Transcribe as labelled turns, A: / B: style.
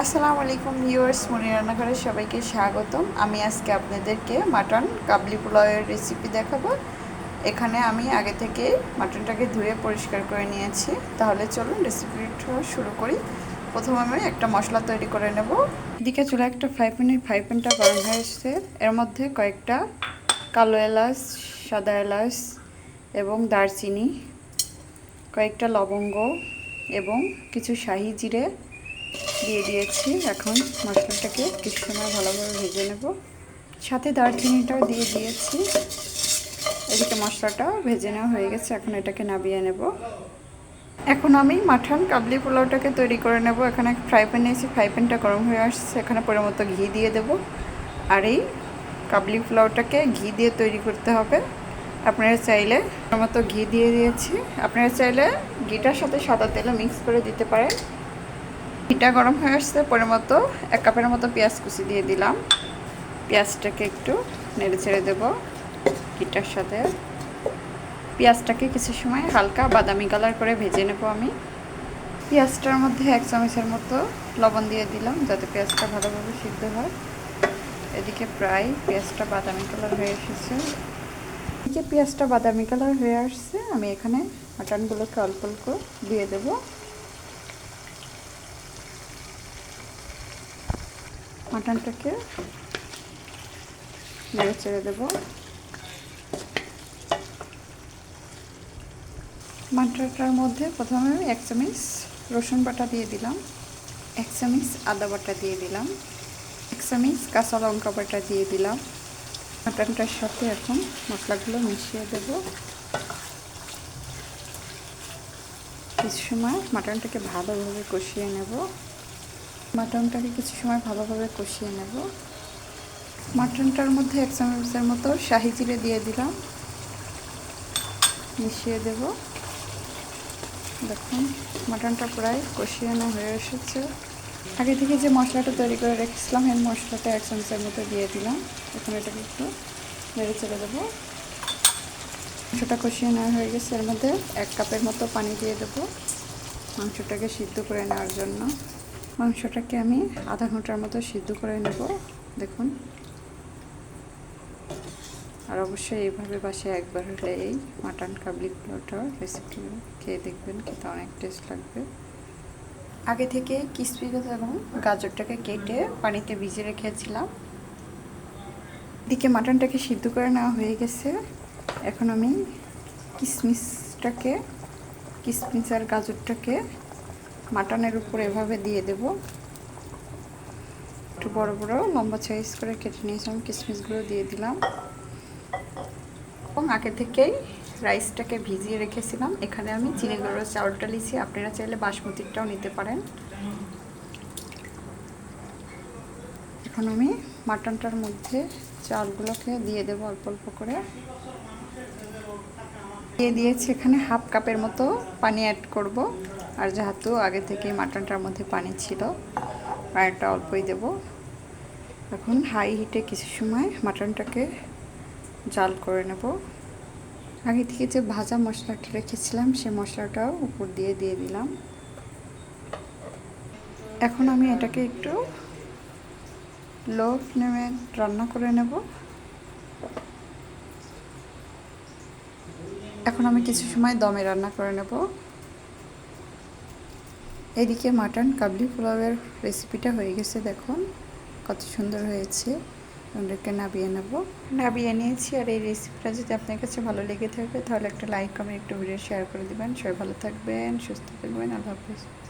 A: আসসালামু আলাইকুম ভিউয়ার্স মনি রান্নাঘরে সবাইকে স্বাগতম। আমি আজকে আপনাদেরকে মাটন কাবলি পোলাওয়ের রেসিপি দেখাবো। এখানে আমি আগে থেকে মাটনটাকে ধুয়ে পরিষ্কার করে নিয়েছি। তাহলে চলুন রেসিপিটা শুরু করি। প্রথমে আমি একটা মশলা তৈরি করে নেব। এদিকে চলে একটা ফ্রাই প্যানের ফ্রাই প্যানটা গরম হয়ে এসেছে। এর মধ্যে কয়েকটা কালো এলাচ, সাদা এলাচ এবং দারচিনি, কয়েকটা লবঙ্গ এবং কিছু শাহি জিরে দিয়ে দিয়েছি। এখন মশলাটাকে কিছু সময় ভালোভাবে ভেজে নেব। সাথে দারচিনিটাও দিয়ে দিয়েছি। এদিকে মশলাটা ভেজে নেওয়া হয়ে গেছে। এখন এটাকে নাবিয়ে নেব। এখন আমি মাঠান কাবলি পোলাওটাকে তৈরি করে নেব। এখানে ফ্রাই প্যান নিয়েছি। ফ্রাই প্যানটা গরম হয়ে আসছে। এখানে পরে মতো ঘি দিয়ে দেব। আর এই কাবলি পোলাওটাকে ঘি দিয়ে তৈরি করতে হবে। আপনারা চাইলে মতো ঘি দিয়ে দিয়েছি। আপনারা চাইলে ঘিটার সাথে সাদা তেলও মিক্স করে দিতে পারেন। ঘিটা গরম হয়ে আসছে পরে মতো এক কাপের মতো পেঁয়াজ কুচি দিয়ে দিলাম। পেঁয়াজটাকে একটু নেড়ে ছেড়ে দেবো ঘিটার সাথে। পেঁয়াজটাকে কিছু সময় হালকা বাদামি কালার করে ভেজে নেব আমি। পেঁয়াজটার মধ্যে এক চামচের মতো লবণ দিয়ে দিলাম যাতে পেঁয়াজটা ভালোভাবে সিদ্ধ হয়। এদিকে প্রায় পেঁয়াজটা বাদামি কালার হয়ে এসেছে। এদিকে পেঁয়াজটা বাদামি কালার হয়ে আসছে, আমি এখানে মাটনগুলোকে অল্প অল্প দিয়ে দেবো। মাটনটাকে নেড়ে ছেড়ে দেবো। মাটনটার মধ্যে প্রথমে আমি এক চামচ রসুন বাটা দিয়ে দিলাম, এক চামচ আদা বাটা দিয়ে দিলাম, এক চামচ কাঁচা লঙ্কা বাটা দিয়ে দিলাম। মাটনটার সাথে এখন মশলাগুলো মিশিয়ে দেব। কিছু সময় মাটনটাকে ভালোভাবে কষিয়ে নেব। মাটনটাকে কিছু সময় ভালোভাবে কষিয়ে নেব। মাটনটার মধ্যে এক চামচের মতো শাহি জিরে দিয়ে দিলাম। মিশিয়ে দেব। দেখুন, মাটনটা প্রায় কষিয়ে নেওয়া হয়ে এসেছে। আগে থেকে যে মশলাটা তৈরি করে রেখেছিলাম এই মশলাটা এক চামচের মতো দিয়ে দিলাম। এখন এটাকে একটু বেড়ে চলে দেবো। মাংসটা কষিয়ে নেওয়া হয়ে গেছে। এর মধ্যে এক কাপের মতো পানি দিয়ে দেবো। মাংসটাকে সিদ্ধ করে নেওয়ার জন্য। মাংসটাকে আমি আধা ঘণ্টার মতো সিদ্ধ করে নেব, দেখুন। আর অবশ্যই এইভাবে বাসায় একবার হলে এই মাটন কাবলি পোলাওটা রেসিপি খেয়ে দেখবেন, খেতে অনেক টেস্ট লাগবে। আগে থেকে কিসপি এবং গাজরটাকে কেটে পানিতে ভিজে রেখেছিলাম। দিকে মাটনটাকে সিদ্ধ করে নেওয়া হয়ে গেছে। এখন আমি কিশমিশটাকে কিশমিশ আর গাজরটাকে মাটনের উপর এভাবে দিয়ে দেব। একটু বড় বড় লম্বা সাইজ করে কেটে নিয়েছিলাম কিশমিশগুলো দিয়ে দিলাম। এবং আগে থেকেই রাইসটাকে ভিজিয়ে রেখেছিলাম। এখানে আমি চিনি গুঁড়ো, চাউলটা লিছি আপনারা চাইলে বাসমতিরটাও নিতে পারেন। এখন আমি মাটনটার মধ্যে চালগুলোকে দিয়ে দেবো অল্প অল্প করে। দিয়ে দিয়েছি এখানে হাফ কাপের মতো পানি অ্যাড করব। আর যেহেতু আগে থেকে মাটনটার মধ্যে পানি ছিল, পানিটা অল্পই দেব। এখন হাই হিটে কিছু সময় মাটনটাকে জাল করে নেব। আগে থেকে যে ভাজা মশলাটা রেখেছিলাম, সে মশলাটাও উপর দিয়ে দিয়ে দিলাম। এখন আমি এটাকে একটু লো ফ্লেমে রান্না করে নেব। এখন আমি কিছু সময় দমে রান্না করে নেব। এদিকে মাটন কাবলি পোলাওয়ের রেসিপিটা হয়ে গেছে, দেখুন। কত সুন্দর হয়েছে। ওদেরকে নাবিয়ে নেব। নাবিয়ে নিয়েছি, আর এই রেসিপিটা যদি আপনার কাছে ভালো লেগে থাকে, তাহলে একটা লাইক কমেন্ট একটু ভিডিও শেয়ার করে দেবেন। সবাই ভালো থাকবেন, সুস্থ থাকবেন। আল্লাহ হাফিজ।